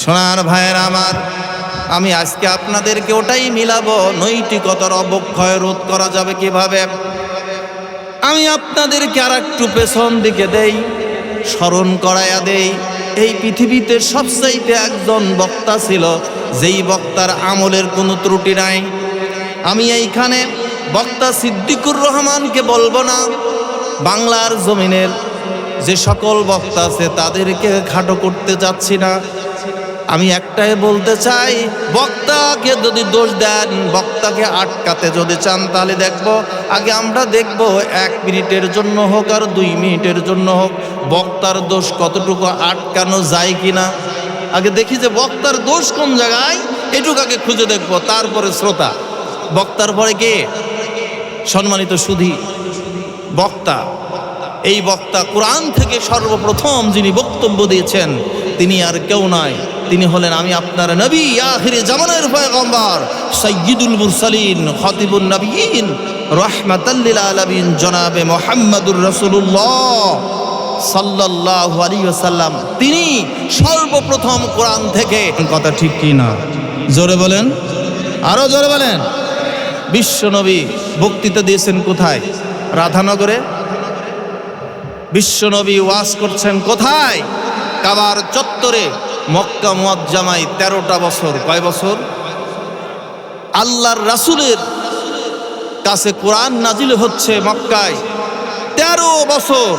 সোনার ভাইয়ের আমার, আমি আজকে আপনাদেরকে ওটাই মিলাবো, নৈতিকতার অবক্ষয় রোধ করা যাবে কীভাবে? আমি আপনাদেরকে আর একটু পেছন দিকে দেই, স্মরণ করাইয়া দেই, এই পৃথিবীতে সবচাইতে একজন বক্তা ছিল, যেই বক্তার আমলের কোনো ত্রুটি নাই। আমি এইখানে বক্তা সিদ্দিকুর রহমানকে বলব না, বাংলার জমিনের যে সকল বক্তা আছে তাদেরকে খাটো করতে যাচ্ছি না। আমি একটাই বলতে চাই, বক্তাকে যদি দোষ দেন, বক্তাকে আটকাতে যদি চান, তাহলে দেখব, আগে আমরা দেখব এক মিনিটের জন্য হোক আর দুই মিনিটের জন্য হোক, বক্তার দোষ কতটুকু আটকানো যায় কিনা। আগে দেখি যে বক্তার দোষ কোন জায়গায়, এটুকু আগে খুঁজে দেখব, তারপরে শ্রোতা। বক্তার পরে কে? সম্মানিত সুধী, বক্তা। এই বক্তা কোরআন থেকে সর্বপ্রথম যিনি বক্তব্য দিয়েছেন, তিনি আর কেউ নয়। তিনি হলেন আমি আপনার নবী, আখিরে জামানের পয়গম্বর সৈয়দুল মুরসালিন খতিবুল নবীন রহমাতাল্লিল আলামিন, জনাবে মোহাম্মদুর রসুল্লাহ আলাইহি ওয়াসাল্লাম। তিনি সর্বপ্রথম কোরআন থেকে। কথা ঠিক কি না? জোরে বলেন। আরও জোরে বলেন। বিশ্বনবী বক্তৃতা দিয়েছেন কোথায়? রাধানগরে? বিশ্বনবী ওয়াজ করছেন কোথায়? কাবার চত্বরে। মক্কা মুয়াজ্জামাই তেরোটা বছর, কয় বছর? আল্লাহর রাসূলের কাছে কোরআন নাজিল হচ্ছে মক্কায়। তেরো বছর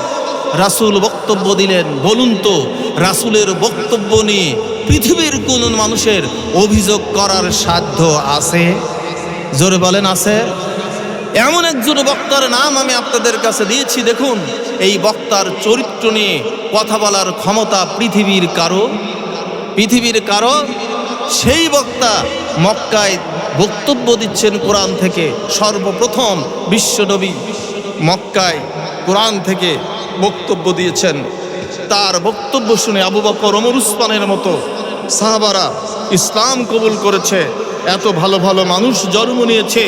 রাসূল বক্তব্য দিলেন, বলুন তো, রাসূলের বক্তব্য নিয়ে পৃথিবীর কোন মানুষের অভিযোগ করার সাধ্য আছে? জোরে বলেন, আছে? এমন একজন বক্তার নাম আমি আপনাদের কাছে দিয়েছি, দেখুন, এই বক্তার চরিত্র নিয়ে কথা বলার ক্ষমতা পৃথিবীর কারও পৃথিবীর কারও, সেই বক্তা মক্কায় বক্তব্য দিচ্ছেন কোরআন থেকে সর্বপ্রথম বিশ্বনবী মক্কায় কোরআন থেকে বক্তব্য দিয়েছেন। তার বক্তব্য শুনে আবু বকর, ওমর উসমানের মতো সাহাবারা ইসলাম কবুল করেছে। এত ভালো ভালো মানুষ জন্ম নিয়েছে,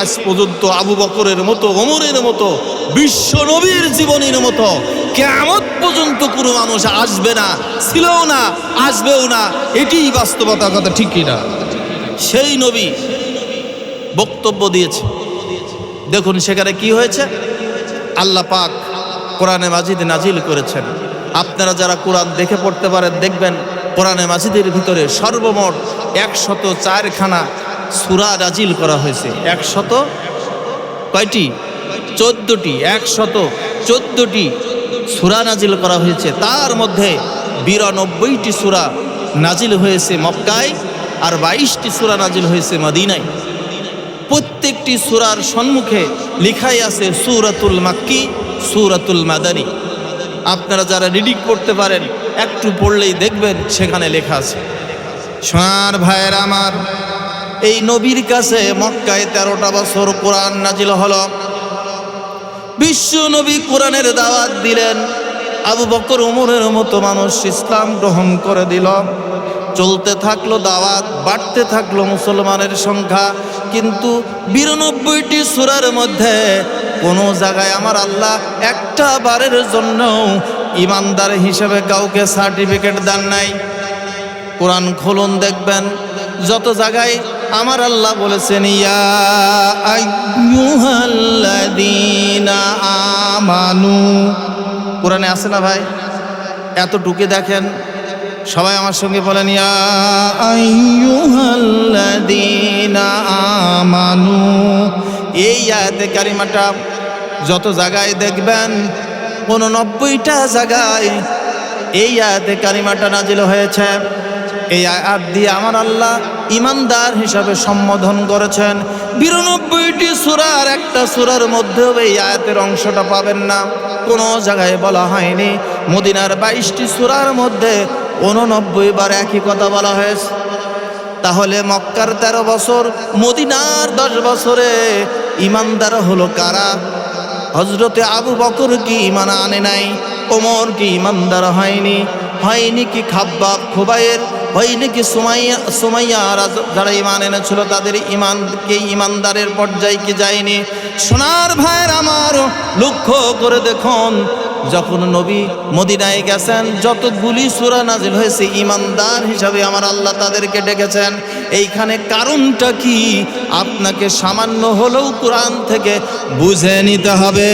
আজ পর্যন্ত আবু বকরের মতো, ওমরের মতো বিশ্ব নবীর জীবনের মতো কেমন পর্যন্ত কোনো মানুষ আসবে না, ছিলও না, আসবেও না এটি বাস্তবতা কথা ঠিকই না? সেই নবী বক্তব্য দিয়েছে। দেখুন সেখানে কি হয়েছে? আল্লাহ পাক কোরআনে মাজিদ নাজিল করেছেন। আপনারা যারা কোরআন দেখে পড়তে পারেন, দেখবেন কোরআনে মাজিদের ভিতরে সর্বমোট একশত চারখানা সুরা নাজিল করা হয়েছে। একশত কয়টি? চোদ্দটি। একশত চোদ্দটি সুরা নাজিল করা হয়েছে। তার মধ্যে বিরানব্বইটি সুরা নাজিল হয়েছে মক্কায় আর বাইশটি সুরা নাজিল হয়েছে মদিনায়। প্রত্যেকটি সুরার সম্মুখে লিখাই আছে সুরাতুল মাক্কি, সুরাতুল মাদানি। আপনারা যারা রিডিং করতে পারেন, একটু পড়লেই দেখবেন সেখানে লেখা আছে। সোনার ভাইয়ের আমার, এই নবীর কাছে মক্কায় তেরোটা বছর কোরআন নাজিল হলো। বিশ্ব নবী কোরআনের দাওয়াত দিলেন। আবু বকর উমরের মতো মানুষ ইসলাম গ্রহণ করে দিল। চলতে থাকল দাওয়াত, বাড়তে থাকল মুসলমানের সংখ্যা। কিন্তু বিরানব্বইটি সুরার মধ্যে কোনো জায়গায় আমার আল্লাহ একটা বারের জন্য ইমানদার হিসেবে কাউকে সার্টিফিকেট দেন নাই। কোরআন খুলুন দেখবেন, যত জায়গায় আমার আল্লাহ বলেছেন আমানু। কোরআনে আছে না ভাই? এতটুকু দেখেন। সবাই আমার সঙ্গে বলেন আমানু। এই আয়াতে কারিমাটা যত জায়গায় দেখবেন, উননব্বইটা জায়গায় এই আয়াতে কারিমাটা নাজিল হয়েছে। এই আয়াত দিয়ে আমার আল্লাহ ইমানদার হিসাবে সম্বোধন করেছেন। বিরানব্বইটি সুরার একটা সুরার মধ্যেও এই আয়াতের অংশটা পাবেন না। কোনো জায়গায় বলা হয়নি। মদিনার বাইশটি সুরার মধ্যে উননব্বই বার একই কথা বলা হয়েছে। তাহলে মক্কার তেরো বছর, মদিনার দশ বছরে ইমানদার হলো কারা? হজরতে আবু বকর কি ইমান আনে নাই? ওমর কি ইমানদার হয়নি? হয়নি কি খাব্বাব খুবাইয়ের হয়নি নাকি সুমাইয়া সুমাইয়া যারা ইমান এনেছিল তাদের ইমানকে ইমানদারের পর্যায়ে কি যায়নি? সোনার ভাইয়ের আমার, লক্ষ্য করে দেখুন, যখন নবী মদিনায় গেছেন, যতগুলি সুরা নাজিল হয়েছে ইমানদার হিসাবে আমার আল্লাহ তাদেরকে ডেকেছেন। এইখানে কারণটা কি? আপনাকে সামান্য হলেও কোরআন থেকে বুঝে নিতে হবে।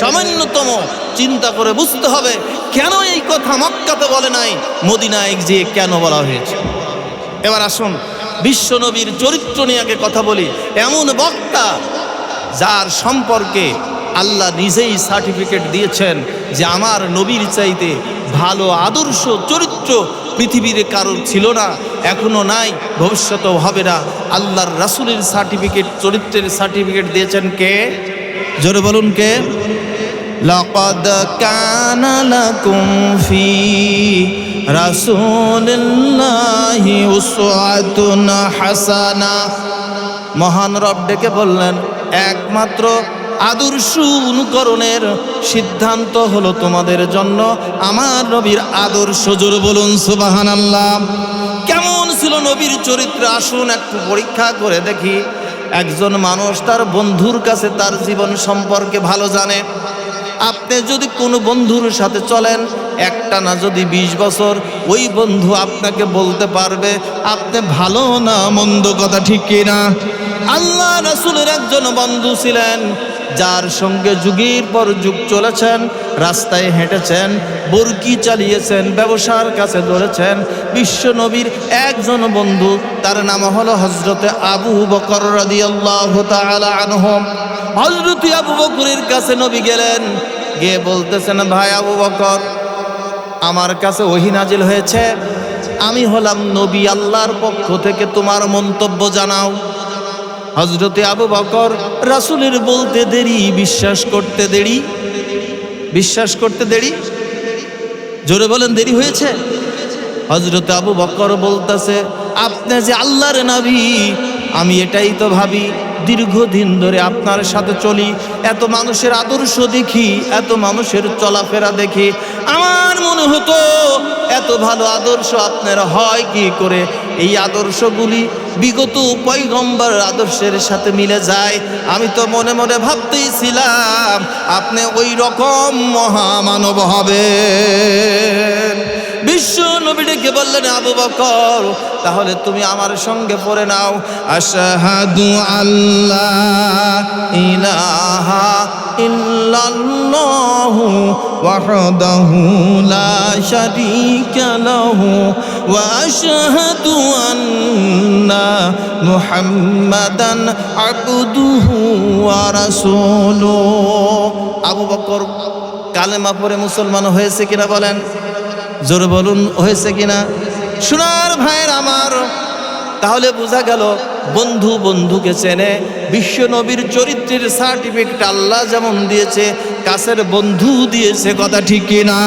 সামান্যতম চিন্তা করে বুঝতে হবে, কেন এই কথা মক্কাতে বলে নাই, মদিনায় যে কেন বলা হয়েছে? এবার আসুন, বিশ্বনবীর চরিত্র নিয়ে আগে কথা বলি। এমন বক্তা যার সম্পর্কে আল্লাহ নিজেই সার্টিফিকেট দিয়েছেন যে আমার নবীর চাইতে ভালো আদর্শ চরিত্র পৃথিবীর কারোর ছিল না। এখনো নাই ভবিষ্যতেও হবে না আল্লাহর রাসুলের সার্টিফিকেট চরিত্রের সার্টিফিকেট দিয়েছেন কে জোরে বলুন কে لقد كان لكم في رسول الله أسوة حسنة মহান রব ডেকে বললেন একমাত্র আদর্শ অনুকরণের সিদ্ধান্ত হলো তোমাদের জন্য। আমার নবীর আদর্শ জোর বলুন সুবাহান আল্লাহ কেমন ছিল নবীর চরিত্র? আসুন একটু পরীক্ষা করে দেখি। একজন মানুষ তার বন্ধুর কাছে তার জীবন সম্পর্কে ভালো জানে। আপনি যদি কোনো বন্ধুর সাথে চলেন, একটা না যদি ২০ বছর, ওই বন্ধু আপনাকে বলতে পারবে, আপনি ভালো না মন্দ কথা ঠিক কিনা? আল্লাহ রাসুলের একজন বন্ধু ছিলেন যার সঙ্গে যুগের পর যুগ চলেছেন, রাস্তায় হেঁটেছেন, বরকি চালিয়েছেন, ব্যবসার কাছে ধরেছেন, বিশ্ব নবীর একজন বন্ধু, তার নাম হলো হজরতে আবু বকর রাদিয়াল্লাহু তাআলা আনহুম হজরত আবু বকরের কাছে নবী গেলেন, গিয়ে বলতেছেন, ভাই আবু বকর, আমার কাছে ওহি নাজিল হয়েছে। আমি হলাম নবী আল্লাহর পক্ষ থেকে তোমার মন্তব্য জানাও। হজরতে আবু বকর রাসুলের বলতে দেরি, বিশ্বাস করতে দেরি। বিশ্বাস করতে দেরি। জোরে বলেন, দেরি হয়েছে? হজরত আবু বকর বলতেছে, আপনি যে আল্লাহর নাবি, আমি এটাই তো ভাবি। দীর্ঘদিন ধরে আপনার সাথে চলি, এত মানুষের আদর্শ দেখি, এত মানুষের চলাফেরা দেখি। আমার মনে হতো, এত ভালো আদর্শ আপনার হয় কি করে? এই আদর্শগুলি বিগত পৈগম্বর আদর্শের সাথে মিলে যায়। আমি তো মনে মনে ভাবতেই ছিলাম আপনি ওই রকম মহামানব হবেন। বিশ্ব নবী ডেকে বললেন, আবু বকর, তাহলে তুমি আমার সঙ্গে পড়ে নাও। আশহাদু আল্লাহ ইলাহা ইল্লাল্লাহু ওয়াহদাহু লা শারীকা লাহু ওয়া আশহাদু আন্না মুহাম্মাদান আবদুহু ওয়া রাসূলুহু। আবু বকর কালেমা পড়ে মুসলমান হয়েছে কিনা বলেন? জোরে বলুন, হয়েছে কিনা? সোনার ভাইয়ের আমার, তাহলে বোঝা গেল বন্ধু বন্ধুকে চেনে, বিশ্ব নবীর চরিত্রের সার্টিফিকেট আল্লাহ যেমন দিয়েছে, কাছের বন্ধু দিয়েছে, কথা ঠিক কিনা?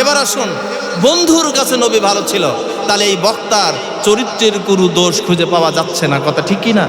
এবার আসুন, বন্ধুর কাছে নবী ভালো ছিল, তাহলে এই বক্তার চরিত্রের কোনো দোষ খুঁজে পাওয়া যাচ্ছে না, কথা ঠিক কিনা?